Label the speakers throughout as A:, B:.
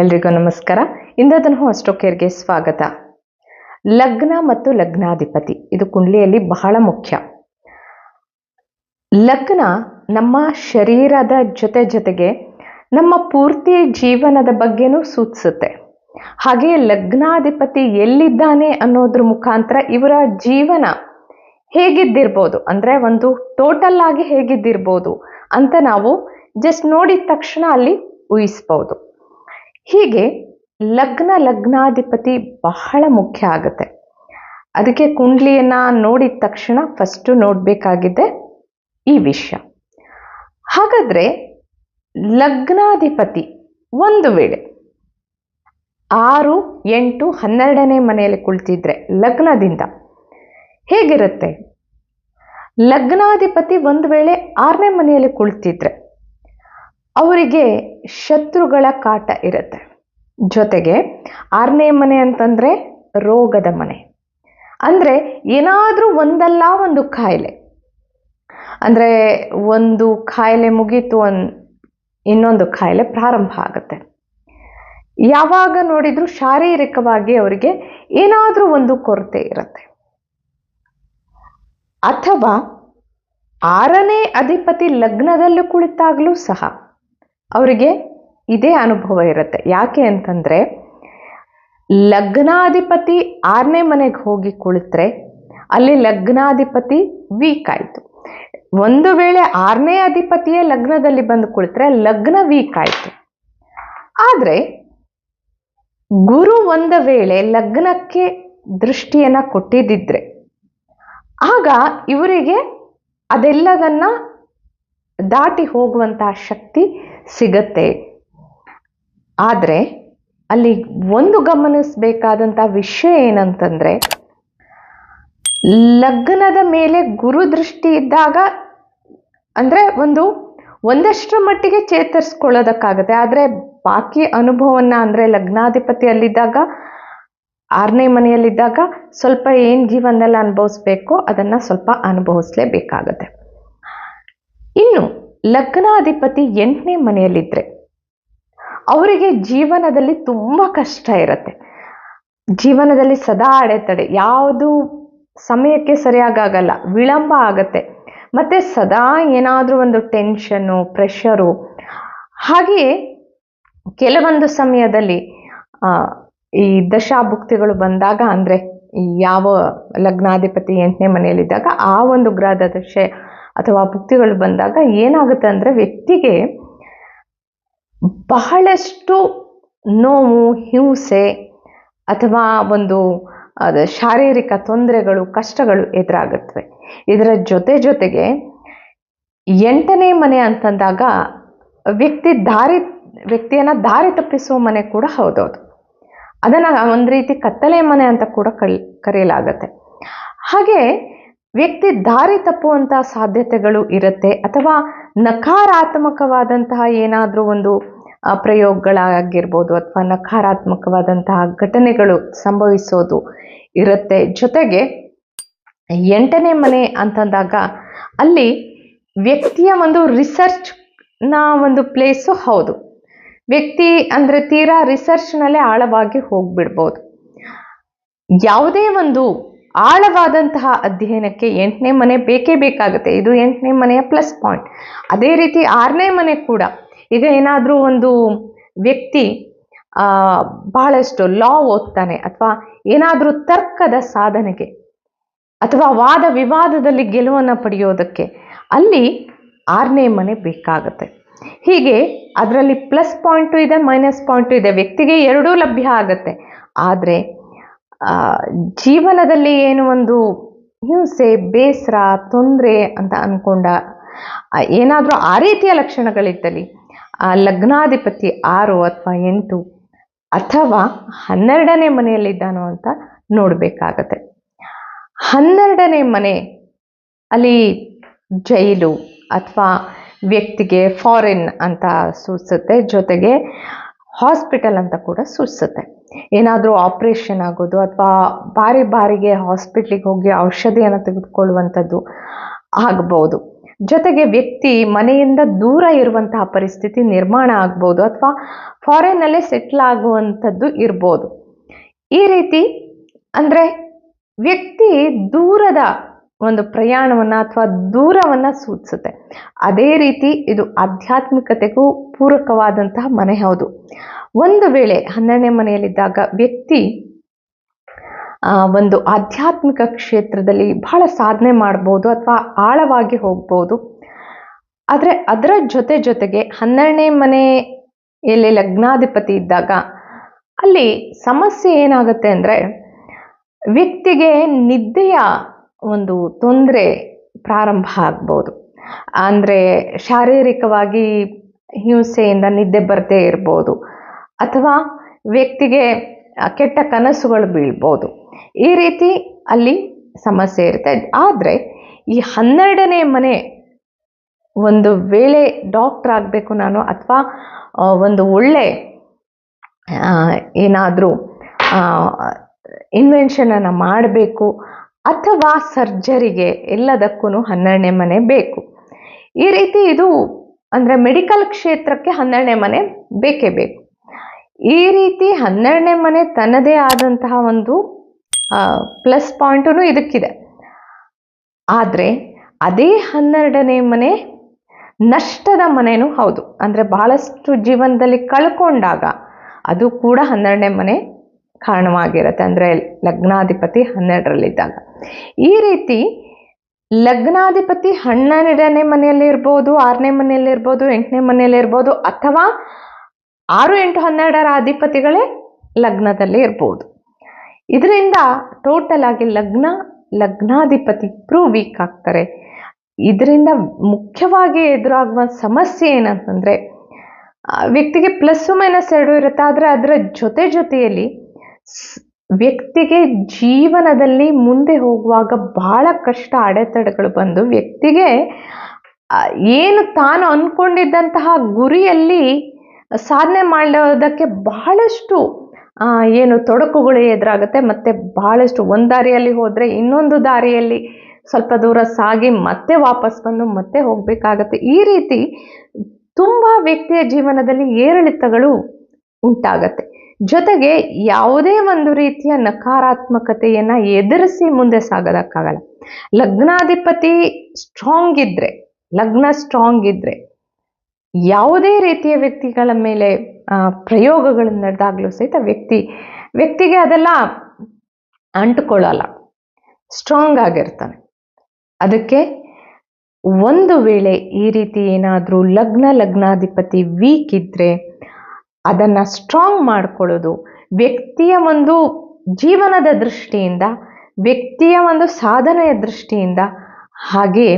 A: ಎಲ್ರಿಗೂ ನಮಸ್ಕಾರ. ಇಂದದನ್ನು ಅಸ್ಟ್ರೋಕೇರ್ಗೆ ಸ್ವಾಗತ. ಲಗ್ನ ಮತ್ತು ಲಗ್ನಾಧಿಪತಿ, ಇದು ಕುಂಡ್ಲಿಯಲ್ಲಿ ಬಹಳ ಮುಖ್ಯ. ಲಗ್ನ ನಮ್ಮ ಶರೀರದ ಜೊತೆ ಜೊತೆಗೆ ನಮ್ಮ ಪೂರ್ತಿ ಜೀವನದ ಬಗ್ಗೆನೂ ಸೂಚಿಸುತ್ತೆ. ಹಾಗೆ ಲಗ್ನಾಧಿಪತಿ ಎಲ್ಲಿದ್ದಾನೆ ಅನ್ನೋದ್ರ ಮುಖಾಂತರ ಇವರ ಜೀವನ ಹೇಗಿದ್ದಿರ್ಬೋದು, ಅಂದರೆ ಒಂದು ಟೋಟಲ್ ಆಗಿ ಹೇಗಿದ್ದಿರ್ಬೋದು ಅಂತ ನಾವು ಜಸ್ಟ್ ನೋಡಿದ ತಕ್ಷಣ ಅಲ್ಲಿ ಊಹಿಸ್ಬೋದು. ಹೀಗೆ ಲಗ್ನ ಲಗ್ನಾಧಿಪತಿ ಬಹಳ ಮುಖ್ಯ ಆಗುತ್ತೆ. ಅದಕ್ಕೆ ಕುಂಡ್ಲಿಯನ್ನ ನೋಡಿದ ತಕ್ಷಣ ಫಸ್ಟು ನೋಡಬೇಕಾಗಿದೆ ಈ ವಿಷಯ. ಹಾಗಾದ್ರೆ ಲಗ್ನಾಧಿಪತಿ ಒಂದು ವೇಳೆ ಆರು, ಎಂಟು, ಹನ್ನೆರಡನೇ ಮನೆಯಲ್ಲಿ ಕುಳಿತಿದ್ರೆ ಲಗ್ನದಿಂದ ಹೇಗಿರುತ್ತೆ? ಲಗ್ನಾಧಿಪತಿ ಒಂದು ವೇಳೆ ಆರನೇ ಮನೆಯಲ್ಲಿ ಕುಳಿತಿದ್ರೆ ಅವರಿಗೆ ಶತ್ರುಗಳ ಕಾಟ ಇರುತ್ತೆ. ಜೊತೆಗೆ ಆರನೇ ಮನೆ ಅಂತಂದ್ರೆ ರೋಗದ ಮನೆ. ಅಂದ್ರೆ ಏನಾದರೂ ಒಂದಲ್ಲ ಒಂದು ಕಾಯಿಲೆ ಅಂದ್ರೆ ಒಂದು ಕಾಯಿಲೆ ಮುಗೀತು ಅನ್, ಇನ್ನೊಂದು ಕಾಯಿಲೆ ಪ್ರಾರಂಭ ಆಗುತ್ತೆ. ಯಾವಾಗ ನೋಡಿದರೂ ಶಾರೀರಿಕವಾಗಿ ಅವರಿಗೆ ಏನಾದರೂ ಒಂದು ಕೊರತೆ ಇರುತ್ತೆ. ಅಥವಾ ಆರನೇ ಅಧಿಪತಿ ಲಗ್ನದಲ್ಲೂ ಕುಳಿತಾಗಲೂ ಸಹ ಅವರಿಗೆ ಇದೇ ಅನುಭವ ಇರುತ್ತೆ. ಯಾಕೆ ಅಂತಂದ್ರೆ, ಲಗ್ನಾಧಿಪತಿ ಆರನೇ ಮನೆಗೆ ಹೋಗಿ ಕುಳಿತರೆ ಅಲ್ಲಿ ಲಗ್ನಾಧಿಪತಿ ವೀಕ್ ಆಯಿತು. ಒಂದು ವೇಳೆ ಆರನೇ ಅಧಿಪತಿಯೇ ಲಗ್ನದಲ್ಲಿ ಬಂದು ಕುಳಿತರೆ ಲಗ್ನ ವೀಕ್ ಆಯಿತು. ಆದರೆ, ಗುರು ಒಂದು ವೇಳೆ ಲಗ್ನಕ್ಕೆ ದೃಷ್ಟಿಯನ್ನ ಕೊಟ್ಟಿದ್ದಿದ್ರೆ, ಆಗ ಇವರಿಗೆ ಅದೆಲ್ಲದನ್ನ ದಾಟಿ ಹೋಗುವಂತಹ ಶಕ್ತಿ ಸಿಗತ್ತೆ. ಆದರೆ, ಅಲ್ಲಿ ಒಂದು ಗಮನಿಸಬೇಕಾದಂಥ ವಿಷಯ ಏನಂತಂದರೆ, ಲಗ್ನದ ಮೇಲೆ ಗುರು ದೃಷ್ಟಿ ಇದ್ದಾಗ, ಅಂದರೆ ಒಂದು ಒಂದಷ್ಟರ ಮಟ್ಟಿಗೆ ಚೇತರಿಸ್ಕೊಳ್ಳೋದಕ್ಕಾಗತ್ತೆ. ಆದರೆ, ಬಾಕಿ ಅನುಭವನ್ನ ಅಂದರೆ ಲಗ್ನಾಧಿಪತಿ ಅಲ್ಲಿದ್ದಾಗ ಆರನೇ ಮನೆಯಲ್ಲಿದ್ದಾಗ ಸ್ವಲ್ಪ ಏನು ಜೀವನದಲ್ಲಿ ಅನುಭವಿಸ್ಬೇಕೋ ಅದನ್ನು ಸ್ವಲ್ಪ ಅನುಭವಿಸ್ಲೇಬೇಕಾಗತ್ತೆ. ಇನ್ನು ಲಗ್ನಾಧಿಪತಿ ಎಂಟನೇ ಮನೆಯಲ್ಲಿದ್ದರೆ ಅವರಿಗೆ ಜೀವನದಲ್ಲಿ ತುಂಬ ಕಷ್ಟ ಇರುತ್ತೆ. ಜೀವನದಲ್ಲಿ ಸದಾ ಅಡೆತಡೆ, ಯಾವುದು ಸಮಯಕ್ಕೆ ಸರಿಯಾಗಲ್ಲ ವಿಳಂಬ ಆಗತ್ತೆ. ಮತ್ತೆ ಸದಾ ಏನಾದರೂ ಒಂದು ಟೆನ್ಷನ್ನು ಪ್ರೆಷರು ಹಾಗೆಯೇ ಕೆಲವೊಂದು ಸಮಯದಲ್ಲಿ ಈ ದಶಾಭುಕ್ತಿಗಳು ಬಂದಾಗ ಅಂದರೆ ಯಾವ ಲಗ್ನಾಧಿಪತಿ ಎಂಟನೇ ಮನೆಯಲ್ಲಿದ್ದಾಗ ಆ ಒಂದು ಗ್ರಹದ ದಶೆ ಅಥವಾ ಭುಕ್ತಿಗಳು ಬಂದಾಗ ಏನಾಗುತ್ತೆ ಅಂದರೆ ವ್ಯಕ್ತಿಗೆ ಬಹಳಷ್ಟು ನೋವು, ಹಿಂಸೆ ಅಥವಾ ಒಂದು ಶಾರೀರಿಕ ತೊಂದರೆಗಳು, ಕಷ್ಟಗಳು ಎದುರಾಗುತ್ತವೆ. ಇದರ ಜೊತೆ ಜೊತೆಗೆ ಎಂಟನೇ ಮನೆ ಅಂತಂದಾಗ ವ್ಯಕ್ತಿ ದಾರಿ, ವ್ಯಕ್ತಿಯನ್ನು ದಾರಿ ತಪ್ಪಿಸುವ ಮನೆ ಕೂಡ ಹೌದೌದು. ಅದನ್ನು ಒಂದು ರೀತಿ ಕತ್ತಲೆ ಮನೆ ಅಂತ ಕೂಡ ಕಲ್ ಕರೆಯಲಾಗತ್ತೆ. ಹಾಗೆ ವ್ಯಕ್ತಿ ದಾರಿ ತಪ್ಪುವಂತಹ ಸಾಧ್ಯತೆಗಳು ಇರುತ್ತೆ ಅಥವಾ ನಕಾರಾತ್ಮಕವಾದಂತಹ ಏನಾದರೂ ಒಂದು ಪ್ರಯೋಗಗಳಾಗಿರ್ಬೋದು ಅಥವಾ ನಕಾರಾತ್ಮಕವಾದಂತಹ ಘಟನೆಗಳು ಸಂಭವಿಸೋದು ಇರುತ್ತೆ. ಜೊತೆಗೆ ಎಂಟನೇ ಮನೆ ಅಂತಂದಾಗ ಅಲ್ಲಿ ವ್ಯಕ್ತಿಯ ಒಂದು ರಿಸರ್ಚ್ನ ಒಂದು ಪ್ಲೇಸು ಹೌದು. ವ್ಯಕ್ತಿ ಅಂದರೆ ತೀರಾ ರಿಸರ್ಚ್ನಲ್ಲೇ ಆಳವಾಗಿ ಹೋಗ್ಬಿಡ್ಬೋದು. ಯಾವುದೇ ಒಂದು ಆಳವಾದಂತಹ ಅಧ್ಯಯನಕ್ಕೆ ಎಂಟನೇ ಮನೆ ಬೇಕೇ ಬೇಕಾಗುತ್ತೆ. ಇದು ಎಂಟನೇ ಮನೆಯ ಪ್ಲಸ್ ಪಾಯಿಂಟ್ ಅದೇ ರೀತಿ ಆರನೇ ಮನೆ ಕೂಡ. ಈಗ ಏನಾದರೂ ಒಂದು ವ್ಯಕ್ತಿ ಬಹಳಷ್ಟು ಲಾ ಓದ್ತಾನೆ ಅಥವಾ ಏನಾದರೂ ತರ್ಕದ ಸಾಧನೆಗೆ ಅಥವಾ ವಾದ ವಿವಾದದಲ್ಲಿ ಗೆಲುವನ್ನು ಪಡೆಯೋದಕ್ಕೆ ಅಲ್ಲಿ ಆರನೇ ಮನೆ ಬೇಕಾಗುತ್ತೆ. ಹೀಗೆ ಅದರಲ್ಲಿ ಪ್ಲಸ್ ಪಾಯಿಂಟು ಇದೆ ಮೈನಸ್ ಪಾಯಿಂಟು ಇದೆ. ವ್ಯಕ್ತಿಗೆ ಎರಡೂ ಲಭ್ಯ ಆಗುತ್ತೆ. ಆದರೆ ಜೀವನದಲ್ಲಿ ಏನು ಒಂದು ಹಿಂಸೆ, ಬೇಸರ, ತೊಂದರೆ ಅಂತ ಅಂದ್ಕೊಂಡ ಏನಾದರೂ ಆ ರೀತಿಯ ಲಕ್ಷಣಗಳಿದ್ದಲ್ಲಿ, ಆ, ಲಗ್ನಾಧಿಪತಿ ಆರು ಅಥವಾ ಎಂಟು ಅಥವಾ ಹನ್ನೆರಡನೇ ಮನೆಯಲ್ಲಿದ್ದಾನೋ ಅಂತ ನೋಡಬೇಕಾಗತ್ತೆ. ಹನ್ನೆರಡನೇ ಮನೆ ಅಲ್ಲಿ ಜೈಲು ಅಥವಾ ವ್ಯಕ್ತಿಗೆ ಫಾರಿನ್ ಅಂತ ಸೂಚಿಸುತ್ತೆ ಜೊತೆಗೆ ಹಾಸ್ಪಿಟಲ್ ಅಂತ ಕೂಡ ಸೂಚಿಸುತ್ತೆ ಏನಾದರೂ ಆಪ್ರೇಷನ್ ಆಗೋದು ಅಥವಾ ಬಾರಿ ಬಾರಿಗೆ ಹಾಸ್ಪಿಟ್ಲಿಗೆ ಹೋಗಿ ಔಷಧಿಯನ್ನು ತೆಗೆದುಕೊಳ್ಳುವಂಥದ್ದು ಆಗ್ಬೋದು. ಜೊತೆಗೆ ವ್ಯಕ್ತಿ ಮನೆಯಿಂದ ದೂರ ಇರುವಂತಹ ಪರಿಸ್ಥಿತಿ ನಿರ್ಮಾಣ ಆಗ್ಬೋದು ಅಥವಾ ಫಾರಿನ್ನಲ್ಲೇ ಸೆಟ್ಲ್ ಆಗುವಂಥದ್ದು ಇರ್ಬೋದು. ಈ ರೀತಿ ಅಂದರೆ ವ್ಯಕ್ತಿ ದೂರದ ಒಂದು ಪ್ರಯಾಣವನ್ನು ಅಥವಾ ದೂರವನ್ನು ಸೂಚಿಸುತ್ತೆ. ಅದೇ ರೀತಿ ಇದು ಆಧ್ಯಾತ್ಮಿಕತೆಗೂ ಪೂರಕವಾದಂತಹ ಮನೆ ಹೌದು. ಒಂದು ವೇಳೆ ಹನ್ನೆರಡನೇ ಮನೆಯಲ್ಲಿದ್ದಾಗ ವ್ಯಕ್ತಿ ಒಂದು ಆಧ್ಯಾತ್ಮಿಕ ಕ್ಷೇತ್ರದಲ್ಲಿ ಬಹಳ ಸಾಧನೆ ಮಾಡ್ಬೋದು ಅಥವಾ ಆಳವಾಗಿ ಹೋಗ್ಬೋದು. ಆದರೆ ಅದರ ಜೊತೆ ಜೊತೆಗೆ ಹನ್ನೆರಡನೇ ಮನೆಯಲ್ಲಿ ಲಗ್ನಾಧಿಪತಿ ಇದ್ದಾಗ ಅಲ್ಲಿ ಸಮಸ್ಯೆ ಏನಾಗುತ್ತೆ ಅಂದರೆ ವ್ಯಕ್ತಿಗೆ ನಿದ್ದೆಯ ಒಂದು ತೊಂದರೆ ಪ್ರಾರಂಭ ಆಗ್ಬೋದು. ಅಂದರೆ ಶಾರೀರಿಕವಾಗಿ ಹಿಂಸೆಯಿಂದ ನಿದ್ದೆ ಬರದೇ ಇರ್ಬೋದು. ಅಥವಾ ವ್ಯಕ್ತಿಗೆ ಕೆಟ್ಟ ಕನಸುಗಳು ಬೀಳ್ಬೋದು. ಈ ರೀತಿ ಅಲ್ಲಿ ಸಮಸ್ಯೆ ಇರುತ್ತೆ. ಆದರೆ ಈ ಹನ್ನೆರಡನೇ ಮನೆ ಒಂದು ವೇಳೆ ಡಾಕ್ಟರ್ ಆಗಬೇಕು ನಾನು ಅಥವಾ ಒಂದು ಒಳ್ಳೆ ಏನಾದರೂ ಇನ್ವೆನ್ಷನನ್ನು ಮಾಡಬೇಕು ಅಥವಾ ಸರ್ಜರಿಗೆ ಎಲ್ಲದಕ್ಕೂ ಹನ್ನೆರಡನೇ ಮನೆ ಬೇಕು. ಈ ರೀತಿ ಇದು ಅಂದರೆ ಮೆಡಿಕಲ್ ಕ್ಷೇತ್ರಕ್ಕೆ ಹನ್ನೆರಡನೇ ಮನೆ ಬೇಕೇ ಬೇಕು. ಈ ರೀತಿ ಹನ್ನೆರಡನೇ ಮನೆ ತನ್ನದೇ ಆದಂತಹ ಒಂದು ಪ್ಲಸ್ ಪಾಯಿಂಟೂ ಇದಕ್ಕಿದೆ. ಆದರೆ ಅದೇ ಹನ್ನೆರಡನೇ ಮನೆ ನಷ್ಟದ ಮನೆಯೂ ಹೌದು. ಅಂದರೆ ಬಹಳಷ್ಟು ಜೀವನದಲ್ಲಿ ಕಳ್ಕೊಂಡಾಗ ಅದು ಕೂಡ ಹನ್ನೆರಡನೇ ಮನೆ ಕಾರಣವಾಗಿರುತ್ತೆ. ಅಂದರೆ ಲಗ್ನಾಧಿಪತಿ ಹನ್ನೆರಡರಲ್ಲಿದ್ದಾಗ. ಈ ರೀತಿ ಲಗ್ನಾಧಿಪತಿ ಹನ್ನೆರಡನೇ ಮನೆಯಲ್ಲಿ ಇರ್ಬೋದು, ಆರನೇ ಮನೆಯಲ್ಲಿ ಇರ್ಬೋದು, ಎಂಟನೇ ಮನೆಯಲ್ಲಿ ಇರ್ಬೋದು, ಅಥವಾ ಆರು ಎಂಟು ಹನ್ನೆರಡರ ಅಧಿಪತಿಗಳೇ ಲಗ್ನದಲ್ಲಿ ಇರ್ಬೋದು. ಇದರಿಂದ ಟೋಟಲ್ ಆಗಿ ಲಗ್ನ, ಲಗ್ನಾಧಿಪತಿ ಇಬ್ಬರೂ ವೀಕ್ ಆಗ್ತಾರೆ. ಇದರಿಂದ ಮುಖ್ಯವಾಗಿ ಎದುರಾಗುವ ಸಮಸ್ಯೆ ಏನಂತಂದರೆ ವ್ಯಕ್ತಿಗೆ ಪ್ಲಸ್ಸು ಮೈನಸ್ ಎರಡು ಇರುತ್ತೆ, ಆದರೆ ಅದರ ಜೊತೆ ಜೊತೆಯಲ್ಲಿ ವ್ಯಕ್ತಿಗೆ ಜೀವನದಲ್ಲಿ ಮುಂದೆ ಹೋಗುವಾಗ ಬಹಳ ಕಷ್ಟ ಅಡೆತಡೆಗಳು ಬಂದು ವ್ಯಕ್ತಿಗೆ ಏನು ತಾನು ಅಂದ್ಕೊಂಡಿದ್ದಂತಹ ಗುರಿಯಲ್ಲಿ ಸಾಧನೆ ಮಾಡೋದಕ್ಕೆ ಬಹಳಷ್ಟು ಏನು ತೊಡಕುಗಳು ಎದುರಾಗುತ್ತೆ. ಮತ್ತು ಬಹಳಷ್ಟು ಒಂದು ದಾರಿಯಲ್ಲಿ ಹೋದರೆ ಇನ್ನೊಂದು ದಾರಿಯಲ್ಲಿ ಸ್ವಲ್ಪ ದೂರ ಸಾಗಿ ಮತ್ತೆ ವಾಪಸ್ ಬಂದು ಮತ್ತೆ ಹೋಗಬೇಕಾಗತ್ತೆ. ಈ ರೀತಿ ತುಂಬ ವ್ಯಕ್ತಿಯ ಜೀವನದಲ್ಲಿ ಏರಿಳಿತಗಳು ಉಂಟಾಗತ್ತೆ. ಜೊತೆಗೆ ಯಾವುದೇ ಒಂದು ರೀತಿಯ ನಕಾರಾತ್ಮಕತೆಯನ್ನು ಎದುರಿಸಿ ಮುಂದೆ ಸಾಗೋದಕ್ಕಾಗಲ್ಲ. ಲಗ್ನಾಧಿಪತಿ ಸ್ಟ್ರಾಂಗ್ ಇದ್ದರೆ ಲಗ್ನ ಸ್ಟ್ರಾಂಗ್ ಇದ್ದರೆ ಯಾವುದೇ ರೀತಿಯ ವ್ಯಕ್ತಿಗಳ ಮೇಲೆ ಪ್ರಯೋಗಗಳು ನಡೆದಾಗಲೂ ಸಹಿತ ವ್ಯಕ್ತಿ, ವ್ಯಕ್ತಿಗೆ ಅದೆಲ್ಲ ಅಂಟುಕೊಳ್ಳಲ್ಲ. ಸ್ಟ್ರಾಂಗ್ ಆಗಿರ್ತಾನೆ. ಅದಕ್ಕೆ ಒಂದು ವೇಳೆ ಈ ರೀತಿ ಏನಾದರೂ ಲಗ್ನ ಲಗ್ನಾಧಿಪತಿ ವೀಕ್ ಇದ್ದರೆ ಅದನ್ನು ಸ್ಟ್ರಾಂಗ್ ಮಾಡ್ಕೊಳ್ಳೋದು. ವ್ಯಕ್ತಿಯ ಒಂದು ಜೀವನದ ದೃಷ್ಟಿಯಿಂದ, ವ್ಯಕ್ತಿಯ ಒಂದು ಸಾಧನೆಯ ದೃಷ್ಟಿಯಿಂದ, ಹಾಗೆ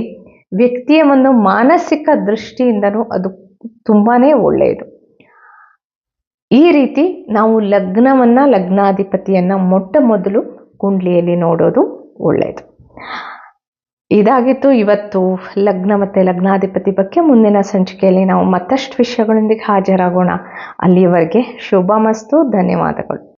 A: ವ್ಯಕ್ತಿಯ ಒಂದು ಮಾನಸಿಕ ದೃಷ್ಟಿಯಿಂದನೂ ಅದು ತುಂಬಾ ಒಳ್ಳೆಯದು. ಈ ರೀತಿ ನಾವು ಲಗ್ನವನ್ನು ಲಗ್ನಾಧಿಪತಿಯನ್ನು ಮೊಟ್ಟ ಮೊದಲು ಕುಂಡ್ಲಿಯಲ್ಲಿ ನೋಡೋದು ಒಳ್ಳೆಯದು. ಇದಾಗಿತ್ತು. ಇವತ್ತು ಲಗ್ನ ಮತ್ತು ಲಗ್ನಾಧಿಪತಿ ಬಗ್ಗೆ ಮುಂದಿನ ಸಂಚಿಕೆಯಲ್ಲಿ ನಾವು ಮತ್ತಷ್ಟು ವಿಷಯಗಳೊಂದಿಗೆ ಹಾಜರಾಗೋಣ. ಅಲ್ಲಿಯವರೆಗೆ ಶುಭ ಮಸ್ತು ಧನ್ಯವಾದಗಳು.